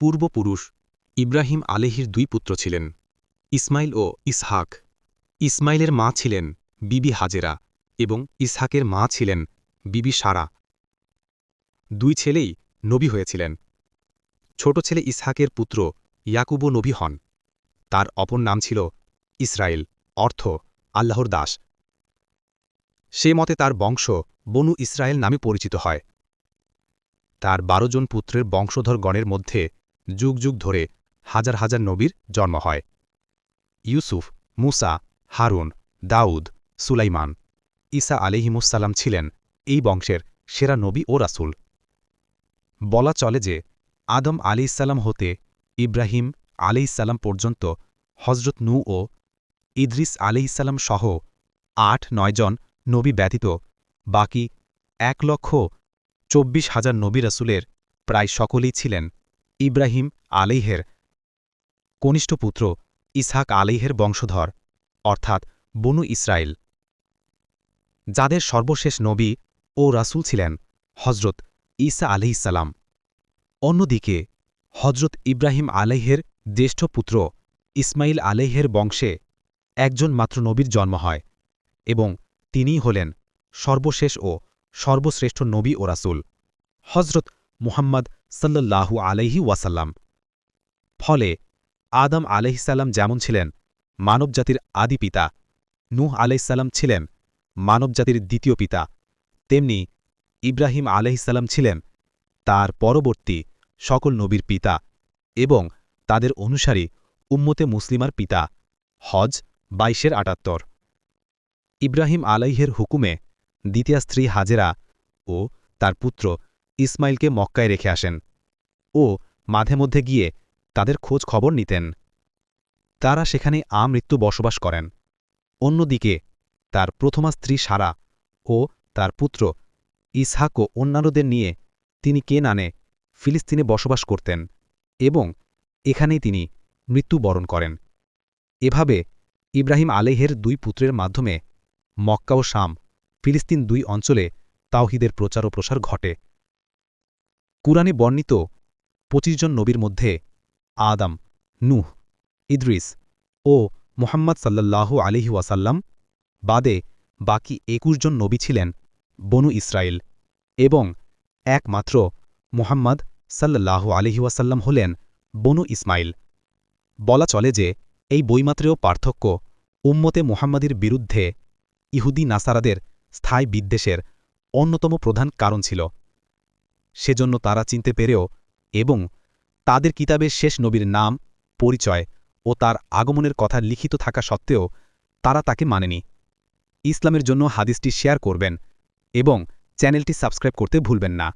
পূর্বপুরুষ ইব্রাহিম আলেহির দুই পুত্র ছিলেন, ইসমাইল ও ইসহাক। ইসমাইলের মা ছিলেন বিবি হাজেরা এবং ইসহাকের মা ছিলেন বিবি সারা। দুই ছেলেই নবী হয়েছিলেন। ছোট ছেলে ইসহাকের পুত্র ইয়াকুবও নবী হন। তার অপর নাম ছিল ইসরায়েল অর্থ আল্লাহর দাস। সে মতে তার বংশ বনু ইসরায়েল নামে পরিচিত হয়। তার বারো জন পুত্রের বংশধর গণের মধ্যে যুগ যুগ ধরে হাজার হাজার নবীর জন্ম হয়। ইউসুফ, মুসা, হারুন, দাউদ, সুলাইমান, ঈসা আলিহিমুসাল্লাম ছিলেন এই বংশের সেরা নবী ও রাসুল। বলা চলে যে আদম আলিসাল্লাম হতে ইব্রাহিম আলিসাল্লাম পর্যন্ত হজরত নু ও ইদ্রিস আলিসাল্লাম সহ আট নয়জন নবী ব্যতীত বাকি এক লক্ষ চব্বিশ হাজার নবী রাসুলের প্রায় সকলেই ছিলেন ইব্রাহিম আলিহের কনিষ্ঠ পুত্র ইসহাক আলিহের বংশধর, অর্থাৎ বনু ইসরায়েল যাদের সর্বশেষ নবী ও রাসুল ছিলেন হজরত ঈসা আলিহিসাল্লাম অন্যদিকে হজরত ইব্রাহিম আলাইহের জ্যেষ্ঠ পুত্র ইসমাইল আলাইহের বংশে একজন মাত্র নবীর জন্ম হয় এবং তিনিই হলেন সর্বশেষ ও সর্বশ্রেষ্ঠ নবী ও রাসুল। হজরত মুহাম্মদ সাল্লাল্লাহু আলাইহি ওয়াসাল্লাম। ফলে আদম আলহিসাল্লাম যেমন ছিলেন মানবজাতির আদি পিতা, নূহ আলাইসাল্লাম ছিলেন মানবজাতির দ্বিতীয় পিতা, তেমনি ইব্রাহিম আলহিসাল্লাম ছিলেন তার পরবর্তী সকল নবীর পিতা এবং তাদের অনুসারী উম্মতে মুসলিমার পিতা হজ বাইশের আটাত্তর। ইব্রাহিম আলাইহের হুকুমে দ্বিতীয় স্ত্রী হাজেরা ও তার পুত্র ইসমাইলকে মক্কায় রেখে আসেন। ও মাঝে মধ্যে গিয়ে তাদের খোঁজ খবর নিতেন। তারা সেখানে আমৃত্যু বসবাস করেন। অন্যদিকে তার প্রথমা স্ত্রী সারা ও তার পুত্র ইসহাক ও অন্যান্যদের নিয়ে তিনি কেনানে, ফিলিস্তিনে বসবাস করতেন এবং এখানেই তিনি মৃত্যুবরণ করেন। এভাবে ইব্রাহিম আলেহের দুই পুত্রের মাধ্যমে মক্কা ও শাম, ফিলিস্তিন দুই অঞ্চলে তাওহিদের প্রচার ও প্রসার ঘটে। কুরআনে বর্ণিত পঁচিশ জন নবীর মধ্যে আদম, নুহ, ইদ্রিস ও মোহাম্মদ সাল্লাল্লাহু আলিহি ওয়াসাল্লাম বাদে বাকি একুশ জন নবী ছিলেন বনু ইসরায়েল এবং একমাত্র মোহাম্মদ সাল্লাল্লাহু আলিহি ওয়াসাল্লাম হলেন বনু ইসমাইল বলা চলে যে এই বইমাত্রেও পার্থক্য উম্মতে মোহাম্মদীর বিরুদ্ধে ইহুদি নাসারাদের স্থায়ী বিদ্বেষের অন্যতম প্রধান কারণ ছিল। সেজন্য তারা চিনতে পেরেও এবং তাদের কিতাবের শেষ নবীর নাম, পরিচয় ও তার আগমনের কথা লিখিত থাকা সত্ত্বেও তারা তাকে মানেনি। ইসলামের জন্য হাদিসটি শেয়ার করবেন এবং চ্যানেলটি সাবস্ক্রাইব করতে ভুলবেন না।